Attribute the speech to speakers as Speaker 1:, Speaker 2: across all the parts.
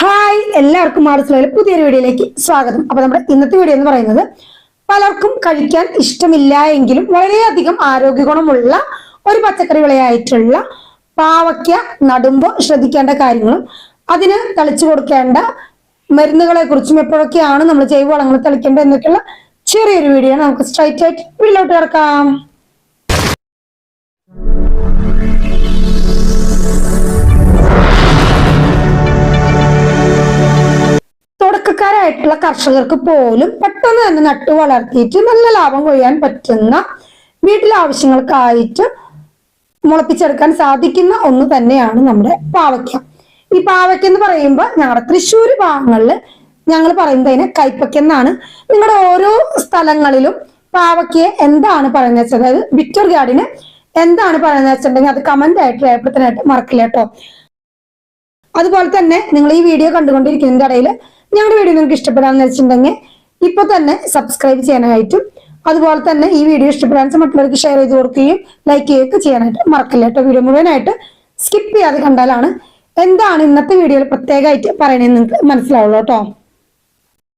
Speaker 1: Hi എല്ലാവർക്കും മാർസ്ലയിലെ പുതിയൊരു വീഡിയോയിലേക്ക് സ്വാഗതം. അപ്പൊ നമ്മുടെ ഇന്നത്തെ വീഡിയോ എന്ന് പറയുന്നത് പലർക്കും കഴിക്കാൻ ഇഷ്ടമില്ല എങ്കിലും വളരെയധികം ആരോഗ്യ ഗുണമുള്ള ഒരു പച്ചക്കറി വിളയായിട്ടുള്ള പാവയ്ക്ക നടുമ്പോൾ ശ്രദ്ധിക്കേണ്ട കാര്യങ്ങളും അതിന് തളിച്ചു കൊടുക്കേണ്ട മരുന്നുകളെ കുറിച്ചും എപ്പോഴൊക്കെയാണ് നമ്മൾ ജൈവവളങ്ങൾ തളിക്കേണ്ടത് എന്നൊക്കെയുള്ള ചെറിയൊരു വീഡിയോ നമുക്ക് സ്ട്രൈറ്റ് ആയിട്ട് വീട്ടിലോട്ട് കിടക്കാം. തുടക്കക്കാരായിട്ടുള്ള കർഷകർക്ക് പോലും പെട്ടെന്ന് തന്നെ നട്ടു വളർത്തിയിട്ട് നല്ല ലാഭം കൊയ്യാൻ പറ്റുന്ന വീട്ടിലെ ആവശ്യങ്ങൾക്കായിട്ട് മുളപ്പിച്ചെടുക്കാൻ സാധിക്കുന്ന ഒന്ന് തന്നെയാണ് നമ്മുടെ പാവയ്ക്ക. ഈ പാവയ്ക്ക എന്ന് പറയുമ്പോൾ ഞങ്ങളുടെ തൃശ്ശൂർ ഭാഗങ്ങളിൽ ഞങ്ങൾ പറയുന്നത് അതിനെ കൈപ്പയ്ക്ക എന്നാണ്. നിങ്ങളുടെ ഓരോ സ്ഥലങ്ങളിലും പാവയ്ക്കയെ എന്താണ് പറയുന്നത് വെച്ചാൽ അതായത് വിക്ടർ ഗാർഡിന് എന്താണ് പറയുന്നത് വെച്ചിട്ടുണ്ടെങ്കിൽ അത് കമന്റ് ആയിട്ട് രേഖപ്പെടുത്താനായിട്ട് മറക്കില്ല കേട്ടോ. അതുപോലെ തന്നെ നിങ്ങൾ ഈ വീഡിയോ കണ്ടുകൊണ്ടിരിക്കുന്നതിന്റെ ഇടയിൽ ഞങ്ങളുടെ വീഡിയോ നിങ്ങൾക്ക് ഇഷ്ടപ്പെടാന്ന് വെച്ചിട്ടുണ്ടെങ്കിൽ ഇപ്പൊ തന്നെ സബ്സ്ക്രൈബ് ചെയ്യാനായിട്ടും അതുപോലെ തന്നെ ഈ വീഡിയോ ഇഷ്ടപ്പെടാൻ മറ്റുള്ളവർക്ക് ഷെയർ ചെയ്ത് കൊടുക്കുകയും ലൈക്ക് ചെയ്യുകയൊക്കെ ചെയ്യാനായിട്ട് മറക്കില്ല. കേട്ടോ വീഡിയോ മുഴുവനായിട്ട് സ്കിപ്പ് ചെയ്യാതെ കണ്ടാലാണ് എന്താണ് ഇന്നത്തെ വീഡിയോയിൽ പ്രത്യേകമായിട്ട് പറയണതെന്ന് നിങ്ങൾക്ക് മനസ്സിലാവുള്ളൂ കേട്ടോ.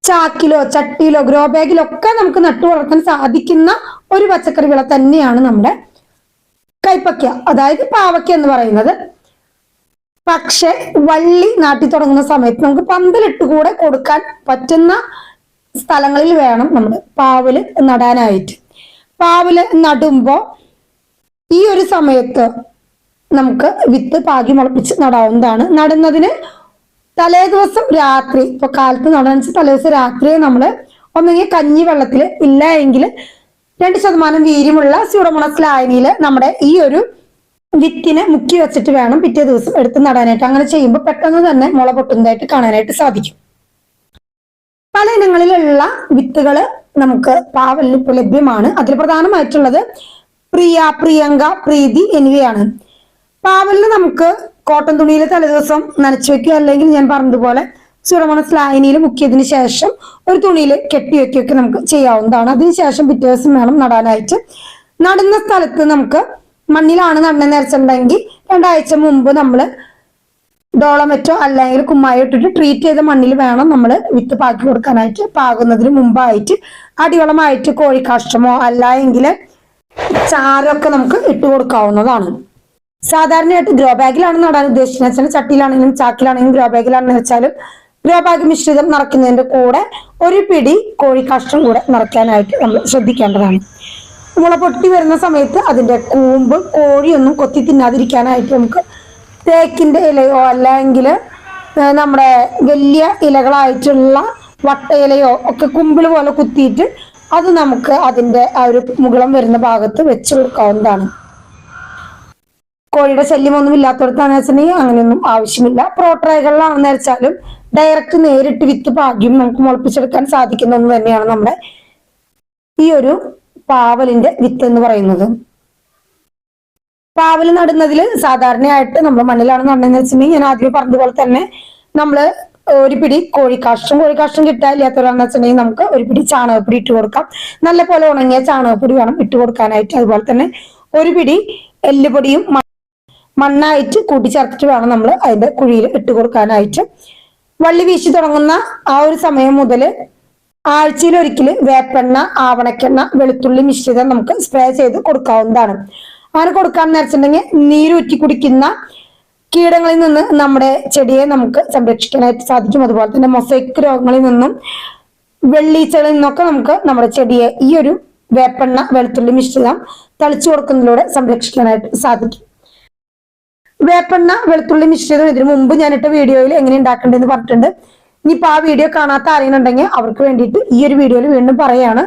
Speaker 1: ചാക്കിലോ ചട്ടിയിലോ ഗ്രോ ബാഗിലോ ഒക്കെ നമുക്ക് നട്ടു വളർത്താൻ സാധിക്കുന്ന ഒരു പച്ചക്കറി വിള തന്നെയാണ് നമ്മുടെ കൈപ്പക്ക അതായത് പാവയ്ക്ക എന്ന് പറയുന്നത്. പക്ഷെ വള്ളി നാട്ടി തുടങ്ങുന്ന സമയത്ത് നമുക്ക് പന്തലിട്ട് കൂടെ കൊടുക്കാൻ പറ്റുന്ന സ്ഥലങ്ങളിൽ വേണം നമ്മൾ പാവൽ നടാനായിട്ട്. പാവൽ നടുമ്പോ ഈ ഒരു സമയത്ത് നമുക്ക് വിത്ത് പാകി മുളപ്പിച്ച് നടാവുന്നതാണ്. നടുന്നതിന് തലേ ദിവസം രാത്രി ഇപ്പൊ കാലത്ത് നടാൻ തലേ ദിവസം രാത്രി നമ്മൾ ഒന്നെങ്കിൽ കഞ്ഞി വെള്ളത്തിൽ ഇല്ല എങ്കിൽ രണ്ട് ശതമാനം വീര്യമുള്ള സ്യൂഡോമോണസ് ലായനിയിൽ നമ്മുടെ ഈ ഒരു വിത്തിനെ മുക്കി വെച്ചിട്ട് വേണം പിറ്റേ ദിവസം എടുത്ത് നടാനായിട്ട്. അങ്ങനെ ചെയ്യുമ്പോൾ പെട്ടെന്ന് തന്നെ മുള പൊട്ടുന്നതായിട്ട് കാണാനായിട്ട് സാധിക്കും. പല ഇനങ്ങളിലുള്ള വിത്തുകൾ നമുക്ക് പാവലിൽ ഇപ്പോൾ ലഭ്യമാണ്. അതിൽ പ്രധാനമായിട്ടുള്ളത് പ്രിയ പ്രിയങ്ക പ്രീതി എന്നിവയാണ്. പാവലിന് നമുക്ക് കോട്ടൺ തുണിയിൽ തലേദിവസം നനച്ചു വെക്കുക അല്ലെങ്കിൽ ഞാൻ പറഞ്ഞതുപോലെ സുറമണസ് ലായനിയിൽ മുക്കിയതിന് ശേഷം ഒരു തുണിയിൽ കെട്ടി വെക്കുകയൊക്കെ നമുക്ക് ചെയ്യാവുന്നതാണ്. അതിനുശേഷം പിറ്റേ ദിവസം വേണം നടാനായിട്ട്. നടുന്ന സ്ഥലത്ത് നമുക്ക് മണ്ണിലാണ് നടണെന്ന് വെച്ചിട്ടുണ്ടെങ്കിൽ രണ്ടാഴ്ച മുമ്പ് നമ്മൾ ഡോളമെറ്റോ അല്ലെങ്കിൽ കുമ്മായോ ഇട്ടിട്ട് ട്രീറ്റ് ചെയ്ത മണ്ണിൽ വേണം നമ്മൾ വിത്ത് പാക്കി കൊടുക്കാനായിട്ട്. പാകുന്നതിന് മുമ്പായിട്ട് അടിവളമായിട്ട് കോഴിക്കാഷ്ടമോ അല്ല എങ്കിൽ ചാരമൊക്കെ നമുക്ക് ഇട്ട് കൊടുക്കാവുന്നതാണ്. സാധാരണയായിട്ട് ഗ്രോ ബാഗിലാണ് നടാൻ ഉദ്ദേശിക്കുന്നത് വെച്ചാൽ ചട്ടിയിലാണെങ്കിലും ചാക്കിലാണെങ്കിലും ഗ്രോ ബാഗിലാണെന്ന് വെച്ചാലും ഗ്രോ ബാഗ് മിശ്രിതം നിറയ്ക്കുന്നതിന്റെ കൂടെ ഒരു പിടി കോഴി കോഴിക്കാഷ്ടം കൂടെ നിറയ്ക്കാനായിട്ട് നമ്മൾ ശ്രദ്ധിക്കേണ്ടതാണ്. മുള പൊട്ടി വരുന്ന സമയത്ത് അതിന്റെ കൂമ്പ് കോഴിയൊന്നും കൊത്തി തിന്നാതിരിക്കാനായിട്ട് നമുക്ക് തേക്കിന്റെ ഇലയോ അല്ലെങ്കിൽ നമ്മുടെ വലിയ ഇലകളായിട്ടുള്ള വട്ട ഇലയോ ഒക്കെ കുമ്പിൾ പോലെ കുത്തിയിട്ട് അത് നമുക്ക് അതിന്റെ ആ ഒരു മുകളം വരുന്ന ഭാഗത്ത് വെച്ച് കൊടുക്കാവുന്നതാണ്. കോഴിയുടെ ശല്യമൊന്നും ഇല്ലാത്തടത്താന്ന് വെച്ചിട്ടുണ്ടെങ്കിൽ അങ്ങനെയൊന്നും ആവശ്യമില്ല. പ്രോട്രൈകളിലാണെന്ന് വെച്ചാലും ഡയറക്റ്റ് നേരിട്ട് വിത്ത് പാകിയും നമുക്ക് മുളപ്പിച്ചെടുക്കാൻ സാധിക്കുന്ന ഒന്ന് തന്നെയാണ് നമ്മുടെ ഈ ഒരു പാവലിന്റെ വിത്ത് എന്ന് പറയുന്നത്. പാവൽ നടുന്നതിൽ സാധാരണയായിട്ട് നമ്മൾ മണ്ണിലാണ് നടന്നതെന്ന് വെച്ചിട്ടുണ്ടെങ്കിൽ ഞാൻ ആദ്യം പറഞ്ഞതുപോലെ തന്നെ നമ്മൾ ഒരു പിടി കോഴിക്കാഷ്ടം കോഴിക്കാഷ്ടം കിട്ടാനില്ലാത്തവരാണെന്ന് വെച്ചിട്ടുണ്ടെങ്കിൽ നമുക്ക് ഒരു പിടി ചാണകപ്പൊടി ഇട്ട് കൊടുക്കാം. നല്ല പോലെ ഉണങ്ങിയ ചാണകപ്പൊടി വേണം ഇട്ട് കൊടുക്കാനായിട്ട്. അതുപോലെ തന്നെ ഒരു പിടി എല്ലുപൊടിയും മണ്ണായിട്ട് കൂട്ടിച്ചേർത്തിട്ട് വേണം നമ്മൾ അതിന്റെ കുഴിയിൽ ഇട്ട് കൊടുക്കാനായിട്ട്. വള്ളി വീശി തുടങ്ങുന്ന ആ ഒരു സമയം മുതൽ ആഴ്ചയിൽ ഒരിക്കൽ വേപ്പെണ്ണ ആവണക്കെണ്ണ വെളുത്തുള്ളി മിശ്രിതം നമുക്ക് സ്പ്രേ ചെയ്ത് കൊടുക്കാവുന്നതാണ്. അങ്ങനെ കൊടുക്കാൻ വെച്ചിട്ടുണ്ടെങ്കിൽ നീരൂറ്റി കുടിക്കുന്ന കീടങ്ങളിൽ നിന്ന് നമ്മുടെ ചെടിയെ നമുക്ക് സംരക്ഷിക്കാനായിട്ട് സാധിക്കും. അതുപോലെ തന്നെ മൊസൈക്ക് രോഗങ്ങളിൽ നിന്നും വെള്ളീച്ചകളിൽ നിന്നൊക്കെ നമുക്ക് നമ്മുടെ ചെടിയെ ഈ ഒരു വേപ്പെണ്ണ വെളുത്തുള്ളി മിശ്രിതം തളിച്ചു കൊടുക്കുന്നതിലൂടെ സംരക്ഷിക്കാനായിട്ട് സാധിക്കും. വേപ്പെണ്ണ വെളുത്തുള്ളി മിശ്രിതം ഇതിനു മുമ്പ് ഞാനിട്ട വീഡിയോയിൽ എങ്ങനെ ഉണ്ടാക്കേണ്ടതെന്ന് പറഞ്ഞിട്ടുണ്ട്. ഇനിയിപ്പോൾ ആ വീഡിയോ കാണാത്ത അറിയുന്നുണ്ടെങ്കിൽ അവർക്ക് വേണ്ടിയിട്ട് ഈ ഒരു വീഡിയോയിൽ വീണ്ടും പറയാണ്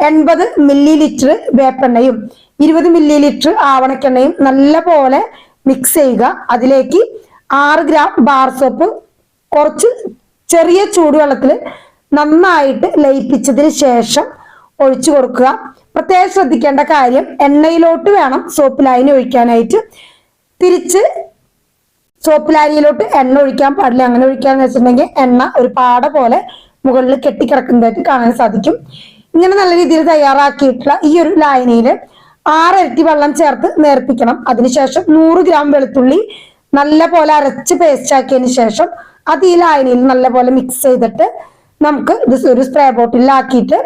Speaker 1: എൺപത് മില്ലി ലിറ്റർ വേപ്പെണ്ണയും ഇരുപത് മില്ലി ലിറ്റർ ആവണക്കെണ്ണയും നല്ല പോലെ മിക്സ് ചെയ്യുക. അതിലേക്ക് ആറ് ഗ്രാം ബാർ സോപ്പ് കുറച്ച് ചെറിയ ചൂടുവെള്ളത്തിൽ നന്നായിട്ട് ലയിപ്പിച്ചതിന് ശേഷം ഒഴിച്ചു കൊടുക്കുക. പ്രത്യേകം ശ്രദ്ധിക്കേണ്ട കാര്യം എണ്ണയിലോട്ട് വേണം സോപ്പ് ലൈൻ ഒഴിക്കാനായിട്ട്. തിരിച്ച് ലാരിയിലോട്ട് എണ്ണ ഒഴിക്കാൻ പാടില്ല. അങ്ങനെ ഒഴിക്കാന്ന് വെച്ചിട്ടുണ്ടെങ്കിൽ എണ്ണ ഒരു പാട പോലെ മുകളിൽ കെട്ടിക്കിടക്കുന്നതായിട്ട് കാണാൻ സാധിക്കും. ഇങ്ങനെ നല്ല രീതിയിൽ തയ്യാറാക്കിയിട്ടുള്ള ഈ ഒരു ലായനിയിൽ ആറരട്ടി വെള്ളം ചേർത്ത് നേർപ്പിക്കണം. അതിനുശേഷം നൂറ് ഗ്രാം വെളുത്തുള്ളി നല്ല പോലെ അരച്ച് പേസ്റ്റ് ആക്കിയതിന് ശേഷം അത് ഈ ലായനിയിൽ നല്ലപോലെ മിക്സ് ചെയ്തിട്ട് നമുക്ക് ഇത് ഒരു സ്പ്രേ ബോട്ടിലാക്കിയിട്ട്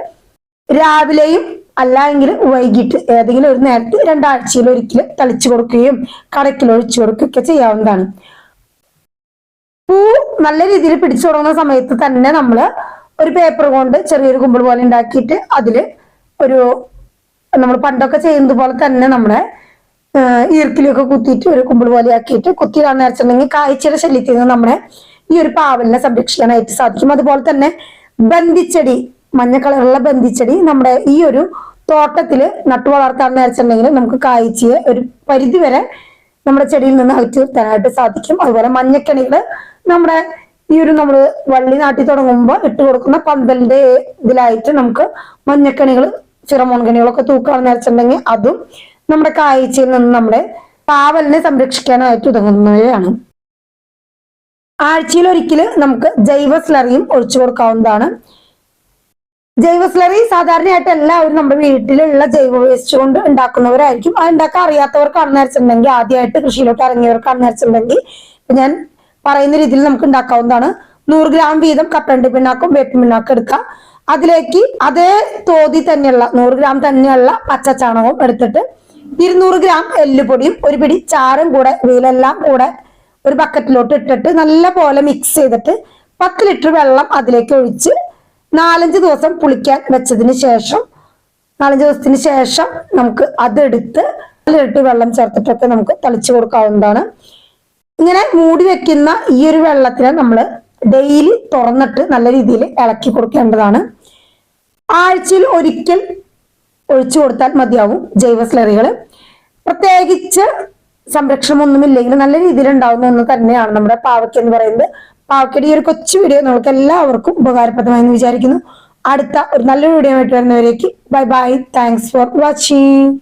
Speaker 1: രാവിലെയും അല്ല എങ്കിൽ വൈകിട്ട് ഏതെങ്കിലും ഒരു നേരത്ത് രണ്ടാഴ്ചയിൽ ഒരിക്കൽ തളിച്ചു കൊടുക്കുകയും കടക്കിൽ ഒഴിച്ചു കൊടുക്കുകയൊക്കെ ചെയ്യാവുന്നതാണ്. പൂ നല്ല രീതിയിൽ പിടിച്ചു തുടങ്ങുന്ന സമയത്ത് തന്നെ നമ്മൾ ഒരു പേപ്പർ കൊണ്ട് ചെറിയൊരു കുമ്പിൾ പോലെ ഉണ്ടാക്കിയിട്ട് അതിൽ ഒരു നമ്മൾ പണ്ടൊക്കെ ചെയ്യുന്നത് പോലെ തന്നെ നമ്മുടെ ഈർക്കിലൊക്കെ കുത്തിയിട്ട് ഒരു കുമ്പിൾ പോലെ ആക്കിയിട്ട് കുത്തിയിടാൻ നേരച്ചിട്ടുണ്ടെങ്കിൽ കാഴ്ചയുടെ ശല്യത്തിൽ നിന്ന് നമ്മളെ ഈ ഒരു പാവലിനെ സംരക്ഷിക്കാനായിട്ട് സാധിക്കും. അതുപോലെ തന്നെ ബന്ധിച്ചെടി മഞ്ഞ കളറുള്ള ബന്ധിച്ചെടി നമ്മുടെ ഈ ഒരു തോട്ടത്തിൽ നട്ടു വളർത്താൻ നേരിച്ചിട്ടുണ്ടെങ്കിൽ നമുക്ക് കായ്ച്ചയെ ഒരു പരിധി വരെ നമ്മുടെ ചെടിയിൽ നിന്ന് അകറ്റി നിർത്താനായിട്ട് സാധിക്കും. അതുപോലെ മഞ്ഞക്കണികൾ നമ്മുടെ ഈ ഒരു നമ്മൾ വള്ളി നാട്ടി തുടങ്ങുമ്പോൾ ഇട്ട് കൊടുക്കുന്ന പന്തലിന്റെ ഇതിലായിട്ട് നമുക്ക് മഞ്ഞക്കണികൾ ഫിറമോൺ കണികളൊക്കെ തൂക്കാൻ നേരിച്ചിട്ടുണ്ടെങ്കിൽ അതും നമ്മുടെ കാഴ്ചയിൽ നിന്ന് നമ്മുടെ പാവലിനെ സംരക്ഷിക്കാനായിട്ട് ഉതങ്ങുന്നവയാണ് ആഴ്ചയിൽ ഒരിക്കൽ നമുക്ക് ജൈവ സ്ലറിയും ഒഴിച്ചു കൊടുക്കാവുന്നതാണ്. ജൈവ സ്ലറി സാധാരണയായിട്ട് എല്ലാവരും നമ്മുടെ വീട്ടിലുള്ള ജൈവ വേസ്റ്റ് കൊണ്ട് ഉണ്ടാക്കുന്നവരായിരിക്കും. അത് ഉണ്ടാക്കാൻ അറിയാത്തവർക്കാണെന്ന് വെച്ചിട്ടുണ്ടെങ്കിൽ ആദ്യമായിട്ട് കൃഷിയിലോട്ട് ഇറങ്ങിയവർക്കാണെന്ന് വെച്ചിട്ടുണ്ടെങ്കിൽ ഞാൻ പറയുന്ന രീതിയിൽ നമുക്ക് ഉണ്ടാക്കാവുന്നതാണ്. നൂറ് ഗ്രാം വീതം കപ്പലണ്ടി പിണ്ണാക്കും വേപ്പിൻ പിണ്ണാക്കും എടുക്കുക. അതിലേക്ക് അതേ തോതി തന്നെയുള്ള നൂറ് ഗ്രാം തന്നെയുള്ള പച്ച ചാണകവും എടുത്തിട്ട് ഇരുന്നൂറ് ഗ്രാം എല്ലുപൊടിയും ഒരു പിടി ചാരം കൂടെ ഇവയിലെല്ലാം കൂടെ ഒരു ബക്കറ്റിലോട്ട് ഇട്ടിട്ട് നല്ല പോലെ മിക്സ് ചെയ്തിട്ട് പത്ത് ലിറ്റർ വെള്ളം അതിലേക്ക് ഒഴിച്ച് നാലഞ്ച് ദിവസം പുളിക്കാൻ വെച്ചതിന് ശേഷം നാലഞ്ച് ദിവസത്തിന് ശേഷം നമുക്ക് അതെടുത്ത് അതിലിട്ട് വെള്ളം ചേർത്തിട്ടൊക്കെ നമുക്ക് തളിച്ചു കൊടുക്കാവുന്നതാണ്. ഇങ്ങനെ മൂടി വെക്കുന്ന ഈ ഒരു വെള്ളത്തിനെ നമ്മൾ ഡെയിലി തുറന്നിട്ട് നല്ല രീതിയിൽ ഇളക്കി കൊടുക്കേണ്ടതാണ്. ആഴ്ചയിൽ ഒരിക്കൽ ഒഴിച്ചു കൊടുത്താൽ മതിയാവും ജൈവ സ്ലറികൾ പ്രത്യേകിച്ച് സംരക്ഷണം ഒന്നുമില്ലെങ്കിൽ നല്ല രീതിയിൽ ഉണ്ടാവുന്ന ഒന്ന് തന്നെയാണ് നമ്മുടെ പാവയ്ക്ക എന്ന് പറയുന്നത്. പാവയ്ക്കയുടെ ഈ ഒരു കൊച്ചു വീഡിയോ നമുക്ക് എല്ലാവർക്കും ഉപകാരപ്രദമായെന്ന് വിചാരിക്കുന്നു. അടുത്ത ഒരു നല്ലൊരു വീഡിയോ ആയിട്ട് വരുന്നവരേക്ക് bye bye thanks for watching